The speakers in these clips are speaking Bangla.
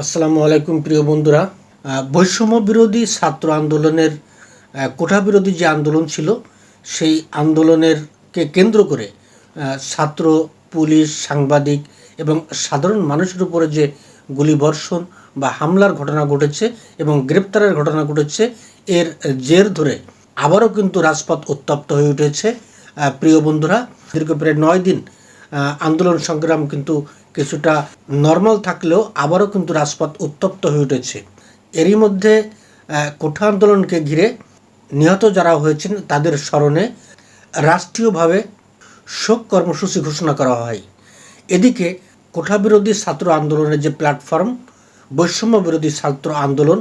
আসসালামু আলাইকুম, প্রিয় বন্ধুরা। বৈষম্য বিরোধী ছাত্র আন্দোলনের কোঠা বিরোধী যে আন্দোলন ছিল, সেই আন্দোলনেরকে কেন্দ্র করে ছাত্র, পুলিশ, সাংবাদিক এবং সাধারণ মানুষের উপরে যে গুলিবর্ষণ বা হামলার ঘটনা ঘটেছে এবং গ্রেপ্তারের ঘটনা ঘটেছে, এর জের ধরে আবারও কিন্তু রাজপথ উত্তপ্ত হয়ে উঠেছে। প্রিয় বন্ধুরা, দীর্ঘ প্রায় নয় দিন আন্দোলন সংগ্রাম কিন্তু কিছুটা নর্মাল থাকলেও আবারও কিন্তু রাজপথ উত্তপ্ত হয়ে উঠেছে। এরই মধ্যে কোঠা আন্দোলনকে ঘিরে নিহত যারা হয়েছেন তাদের স্মরণে রাষ্ট্রীয়ভাবে শোক কর্মসূচি ঘোষণা করা হয়। এদিকে, কোঠা বিরোধী ছাত্র আন্দোলনের যে প্ল্যাটফর্ম বৈষম্য বিরোধী ছাত্র আন্দোলন,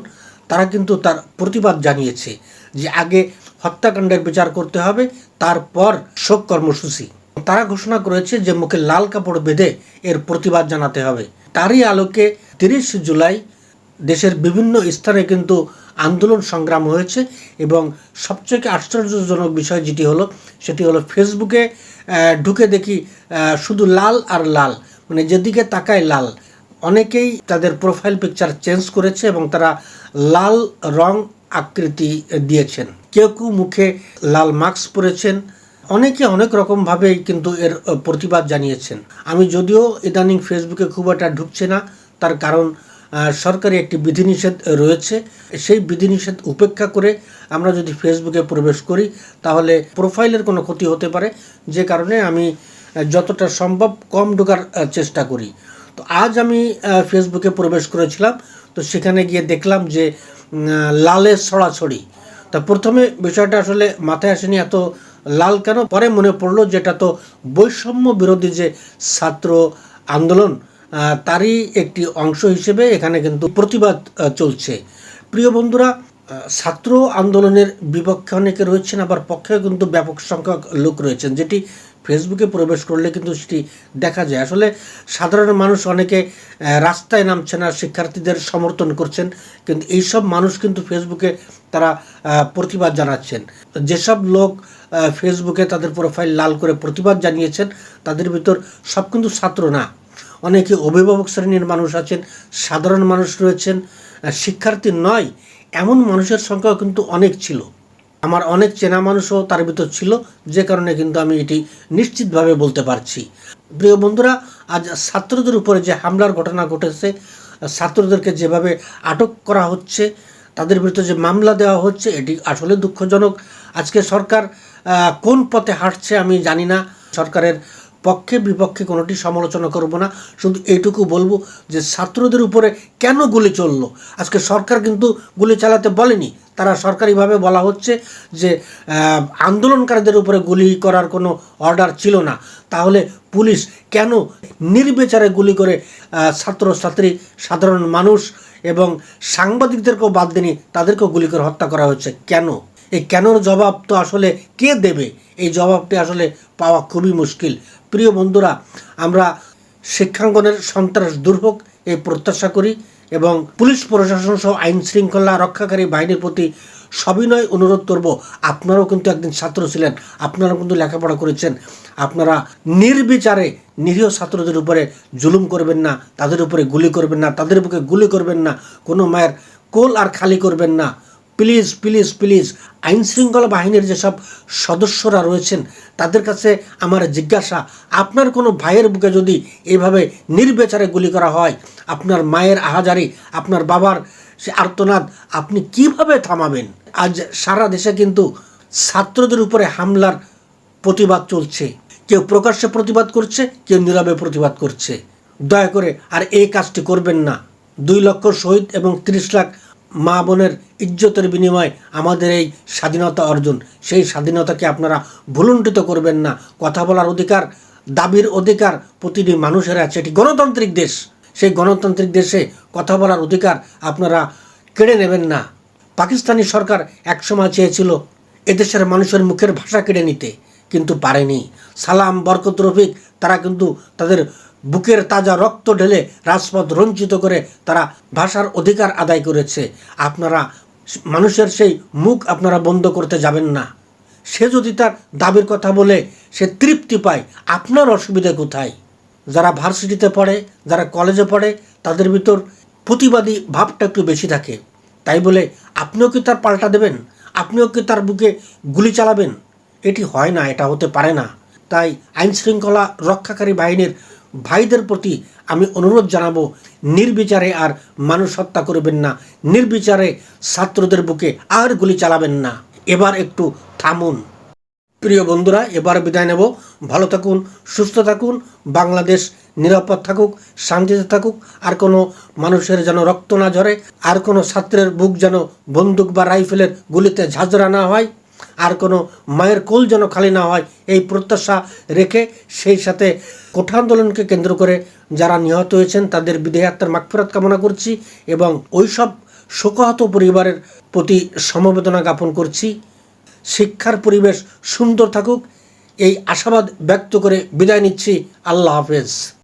তারা কিন্তু তার প্রতিবাদ জানিয়েছে যে আগে হত্যাকাণ্ডের বিচার করতে হবে, তারপর শোক কর্মসূচি। তারা ঘোষণা করেছে যে মুখে লাল কাপড় বেঁধে এর প্রতিবাদ জানাতে হবে। তারই আলোকে তিরিশ জুলাই দেশের বিভিন্ন স্থানে কিন্তু আন্দোলন সংগ্রাম হয়েছে এবং সবচেয়ে আশ্চর্যজনক বিষয় যেটি হলো, সেটি হলো ফেসবুকে ঢুকে দেখি শুধু লাল আর লাল মানে যেদিকে তাকায় লাল। অনেকেই তাদের প্রোফাইল পিকচার চেঞ্জ করেছে এবং তারা লাল রং আকৃতি দিয়েছেন। কেউ কেউ মুখে লাল মাস্ক পরেছেন। অনেকে অনেক রকমভাবেই কিন্তু এর প্রতিবাদ জানিয়েছেন। আমি যদিও ইদানিং ফেসবুকে খুব একটা ঢুকছে না, তার কারণ সরকারি একটি বিধিনিষেধ রয়েছে। সেই বিধিনিষেধ উপেক্ষা করে আমরা যদি ফেসবুকে প্রবেশ করি, তাহলে প্রোফাইলের কোনো ক্ষতি হতে পারে। যে কারণে আমি যতটা সম্ভব কম ঢোকার চেষ্টা করি। তো আজ আমি ফেসবুকে প্রবেশ করেছিলাম, তো সেখানে গিয়ে দেখলাম যে লালের ছড়াছড়ি। তা প্রথমে বিষয়টা আসলে মাথায় আসেনি এত লাল কেন? পরে মনে পড়ল যেটা তো বৈষম্য বিরোধী যে ছাত্র আন্দোলন তারই একটি অংশ হিসেবে এখানে কিন্তু প্রতিবাদ চলছে। প্রিয় বন্ধুরা ছাত্র আন্দোলনের বিপক্ষে অনেকে রয়েছেন, আবার পক্ষেও কিন্তু ব্যাপক সংখ্যক লোক রয়েছেন, যেটি ফেসবুকে প্রবেশ করলে কিন্তু সেটি দেখা যায়। আসলে সাধারণ মানুষ অনেকে রাস্তায় নামছে না, শিক্ষার্থীদের সমর্থন করছেন, কিন্তু এইসব মানুষ কিন্তু ফেসবুকে তারা প্রতিবাদ জানাচ্ছেন। যেসব লোক ফেসবুকে তাদের প্রোফাইল লাল করে প্রতিবাদ জানিয়েছেন, তাদের ভিতর সব কিন্তু ছাত্র না। অনেকে অভিভাবক শ্রেণির মানুষ আছেন, সাধারণ মানুষ রয়েছেন শিক্ষার্থী নয় এমন মানুষের সংখ্যাও কিন্তু অনেক ছিল। আমার অনেক চেনা মানুষও তার ভিতর ছিল, যে কারণে কিন্তু আমি এটি নিশ্চিতভাবে বলতে পারছি। প্রিয় বন্ধুরা, আজ ছাত্রদের উপরে যে হামলার ঘটনা ঘটেছে, ছাত্রদেরকে যেভাবে আটক করা হচ্ছে, তাদের বিরুদ্ধে যে মামলা দেওয়া হচ্ছে, এটি আসলে দুঃখজনক। আজকে সরকার কোন পথে হাঁটছে আমি জানি না। সরকারের পক্ষে বিপক্ষে কোনোটি সমালোচনা করব না। শুধু এইটুকু বলব যে ছাত্রদের উপরে কেন গুলি চলল? আজকে সরকার কিন্তু গুলি চালাতে বলেনি। তারা সরকারিভাবে বলা হচ্ছে যে আন্দোলনকারীদের উপরে গুলি করার কোনো অর্ডার ছিল না। তাহলে পুলিশ কেন নির্বিচারে গুলি করে ছাত্রছাত্রী, সাধারণ মানুষ এবং সাংবাদিকদেরকেও বাদ দেনি তাদেরকেও গুলি করে হত্যা করা হচ্ছে? কেন? এই কেনর জবাব তো আসলে কে দেবে? এই জবাবটি আসলে পাওয়া খুবই মুশকিল। প্রিয় বন্ধুরা, আমরা শিক্ষাঙ্গনের সন্ত্রাস দূর হোক, এই প্রত্যাশা করি এবং পুলিশ প্রশাসন সহ আইন শৃঙ্খলা রক্ষাকারী বাহিনীর প্রতি সবিনয় অনুরোধ করব। আপনারাও কিন্তু একদিন ছাত্র ছিলেন, আপনারাও কিন্তু লেখাপড়া করেছেন। আপনারা নির্বিচারে নিরীহ ছাত্রদের উপরে জুলুম করবেন না, তাদের উপরে গুলি করবেন না, তাদের বুকে গুলি করবেন না, কোনো মায়ের কোল আর খালি করবেন না। প্লিজ প্লিজ প্লিজ আইন শৃঙ্খলা বাহিনীর যেসব সদস্যরা রয়েছেন, তাদের কাছে আমার জিজ্ঞাসা, আপনার কোনো ভাইয়ের বুকে যদি এভাবে নির্বিচারে গুলি করা হয়, আপনার মায়ের আহাজারি, আপনার বাবার সে আর্তনাদ, আপনি কীভাবে থামাবেন? আজ সারা দেশে কিন্তু ছাত্রদের উপরে হামলার প্রতিবাদ চলছে। কেউ প্রকাশ্যে প্রতিবাদ করছে, কেউ নীরবে প্রতিবাদ করছে। দয়া করে আর এই কাজটি করবেন না। দুই লক্ষ শহীদ এবং তিরিশ লাখ মা বোনের ইজ্জতের বিনিময়ে আমাদের এই স্বাধীনতা অর্জন। সেই স্বাধীনতাকে আপনারা ভুলুণ্ঠিত করবেন না। কথা বলার অধিকার, দাবির অধিকার প্রতিটি মানুষের আছে। এটি গণতান্ত্রিক দেশ। সেই গণতান্ত্রিক দেশে কথা বলার অধিকার আপনারা কেড়ে নেবেন না। পাকিস্তানি সরকার একসময় চেয়েছিল, এদেশের মানুষের মুখের ভাষা কেড়ে নিতে, কিন্তু পারেনি। সালাম, বরকত, রফিক, তারা কিন্তু তাদের বুকের তাজা রক্ত ঢেলে রাজপথ রঞ্চিত করে তারা ভাষার অধিকার আদায় করেছে। আপনারা মানুষের সেই মুখ আপনারা বন্ধ করতে যাবেন না। সে যদি তার দাবির কথা বলে, সে তৃপ্তি পায়। আপনার অসুবিধা কোথায়? যারা ভার্সিটিতে পড়ে, যারা কলেজে পড়ে, তাদের ভিতর প্রতিবাদী ভাবটা একটু বেশি থাকে। তাই বলে, আপনিও কি তার পাল্টা দেবেন? আপনিও কি তার বুকে গুলি চালাবেন? এটি হয় না, এটা হতে পারে না। তাই আইনশৃঙ্খলা রক্ষাকারী বাহিনীর ভাইদের প্রতি আমি অনুরোধ জানাব, নির্বিচারে আর মানুষ হত্যা করবেন না। নির্বিচারে ছাত্রদের বুকে আর গুলি চালাবেন না। এবার একটু থামুন। প্রিয় বন্ধুরা, এবার বিদায় নেব। ভালো থাকুন, সুস্থ থাকুন, বাংলাদেশ নিরাপদ থাকুক, শান্তিতে থাকুক, আর কোনো মানুষের যেন রক্ত না ঝরে, আর কোনো ছাত্রের বুক যেন বন্দুক বা রাইফেলের গুলিতে ঝাঁঝরা না হয়। আর কোনো মায়ের কোল যেন খালি না হয়, এই প্রত্যাশা রেখে সেই সাথে কোঠা আন্দোলনকে কেন্দ্র করে যারা নিহত হয়েছেন, তাদের বিদেহ আত্মার মাগফিরাত কামনা করছি এবং ওইসব শোকাহত পরিবারের প্রতি সমবেদনা জ্ঞাপন করছি। শিক্ষার পরিবেশ সুন্দর থাকুক, এই আশাবাদ ব্যক্ত করে বিদায় নিচ্ছি। আল্লাহ হাফেজ।